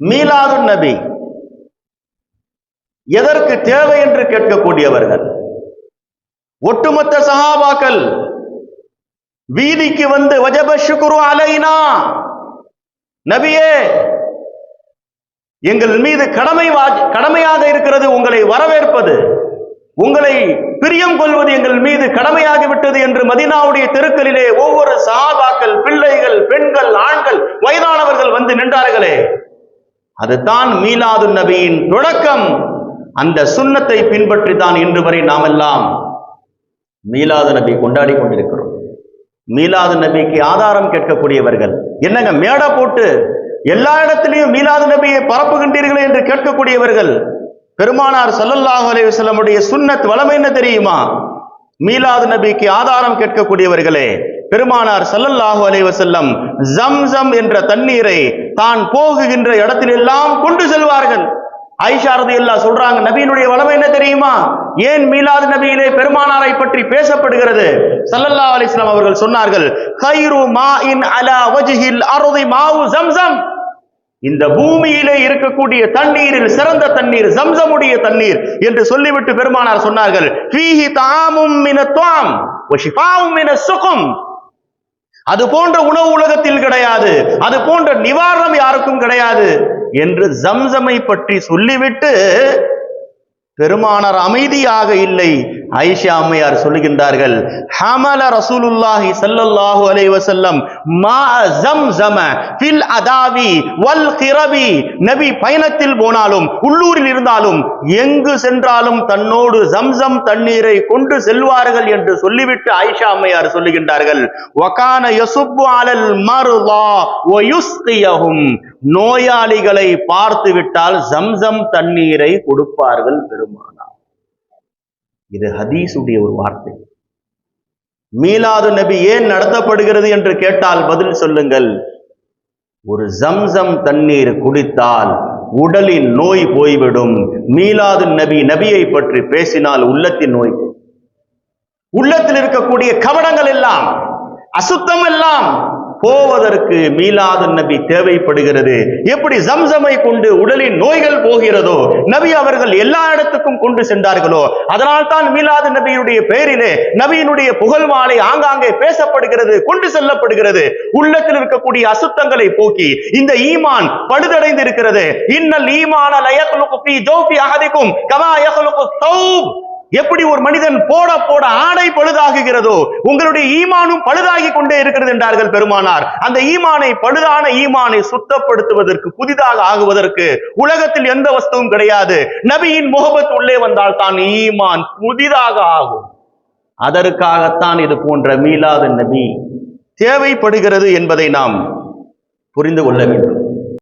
மீலாது நபி. எதற்கு தேவை என்று கேட்கக்கூடியவர்கள்? ஒட்டுமொத்த சகாபாக்கள் வீதிக்கு வந்து வஜப ஷுக்ரு அலைனா. நபியே எங்கள் மீது கடமை வா- கடமையாக இருக்கிறது உங்களை வரவேற்பது. உங்களை பிரியம் கொள்வது எங்கள் மீது கடமையாகிவிட்டது என்று மதினாவுடைய தெருக்களிலே ஒவ்வொரு சாபாக்கள் பிள்ளைகள் பெண்கள் ஆண்கள் வயதானவர்கள் வந்து நின்றார்களே. அதுதான் மீலாது நபியின் தொடக்கம். அந்த சுண்ணத்தை பின்பற்றி தான் இன்று வரை நாம் எல்லாம் மீலாது நபி கொண்டாடி கொண்டிருக்கிறோம். மீலாது நபிக்கு ஆதாரம் கேட்கக்கூடியவர்கள். என்னங்க மேடை போட்டு எல்லா இடத்திலையும் மீலாது நபியை பரப்புகின்றீர்களே என்று கேட்கக்கூடியவர்கள். பெருமானார் ஸல்லல்லாஹு அலைஹி சுண்ணத் வளமை என்ன தெரியுமா? மீலாது நபிக்கு ஆதாரம் கேட்கக்கூடியவர்களே. பெருமானார் சல்லல்லாஹு அலைவசல்லம் ஜம் ஜம் என்ற தண்ணீரை தான் போகுகின்ற இடத்திலெல்லாம் கொண்டு செல்வார்கள். ஐஷாரதி எல்லா சொல்றாங்க நபியினுடைய வளமை என்ன தெரியுமா? ஏன் மீலாது நபியிலே பெருமானாரை பற்றி பேசப்படுகிறது? சல்லல்லா அலிஸ்லாம் அவர்கள் சொன்னார்கள் கைரு மாஇன் அலா வஜ்ஹில் அர்தி மாவு ஜம்சம். இந்த பூமியிலே இருக்கக்கூடிய தண்ணீரில் சிறந்த தண்ணீர் ஜம்சமுடைய தண்ணீர் என்று சொல்லிவிட்டு பெருமானார் சொன்னார்கள் அது போன்ற உணவு உலகத்தில் கிடையாது. அது போன்ற நிவாரணம் யாருக்கும் கிடையாது. என்று ஜம்சமை பற்றி சொல்லிவிட்டு பெருமானார் அமைதியாக இல்லை. ஐஷா அம்மையார் சொல்லுகின்றார்கள் ஹமல ரசூலுல்லாஹி சல்லல்லாஹு அலைஹி வஸல்லம் மா ஜம்ஸம ஃபில் அதாவி வல் கிரபி. நபி பயணத்தில் போனாலும் உள்ளூரில் இருந்தாலும் எங்கு சென்றாலும் தன்னோடு ஜம்சம் தண்ணீரை கொண்டு செல்வார்கள் என்று சொல்லிவிட்டு ஐஷா அம்மையார் சொல்லுகின்றார்கள் வகான யசுப்பு அலல் மர்வா வ யுஸ்கியஹும் நோயாளிகளை பார்த்து விட்டால் ஜம்சம் தண்ணீரை கொடுப்பார்கள் பெருமானார். இது ஹதீஸுடைய ஒரு வார்த்தை. மீலாது நபி ஏன் நடத்தப்படுகிறது என்று கேட்டால் பதில் சொல்லுங்கள். ஒரு ஜம்சம் தண்ணீர் குடித்தால் உடலின் நோய் போய்விடும். மீலாது நபி நபியை பற்றி பேசினால் உள்ளத்தின் நோய் உள்ளத்தில் இருக்கக்கூடிய கவடங்கள் எல்லாம் அசுத்தம் எல்லாம் போவதற்கு மீலாது நபி தேவைப்படுகிறது. எப்படி ஜம்சமை கொண்டு உடலின் நோய்கள் போகிறதோ நபி அவர்கள் எல்லா இடத்துக்கும் கொண்டு சென்றார்களோ அதனால் தான் மீலாது நபியுடைய பெயரிலே நபியினுடைய புகழ் மாலை ஆங்காங்கே பேசப்படுகிறது கொண்டு செல்லப்படுகிறது. உள்ளத்தில் இருக்கக்கூடிய அசுத்தங்களை போக்கி இந்த ஈமான் பழுதடைந்து இருக்கிறது இன்னல் ஈமான லயக்லுகு ஃபீ ஜௌஃபி அஹதிக்கும் கமா யக்லுகு தௌப் எப்படி ஒரு மனிதன் போட போட ஆடை பழுதாகுகிறதோ உங்களுடைய ஈமானும் பழுதாகி கொண்டே இருக்கிறது என்றார்கள் பெருமானார். அந்த ஈமானை பழுதான ஈமானை சுத்தப்படுத்துவதற்கு புதிதாக ஆகுவதற்கு உலகத்தில் எந்த வஸ்துவும் கிடையாது. நபியின் முகபத் உள்ளே வந்தால் தான் ஈமான் புதிதாக ஆகும். அதற்காகத்தான் இது போன்ற மீளாத நபி தேவைப்படுகிறது என்பதை நாம் புரிந்து கொள்ள வேண்டும்.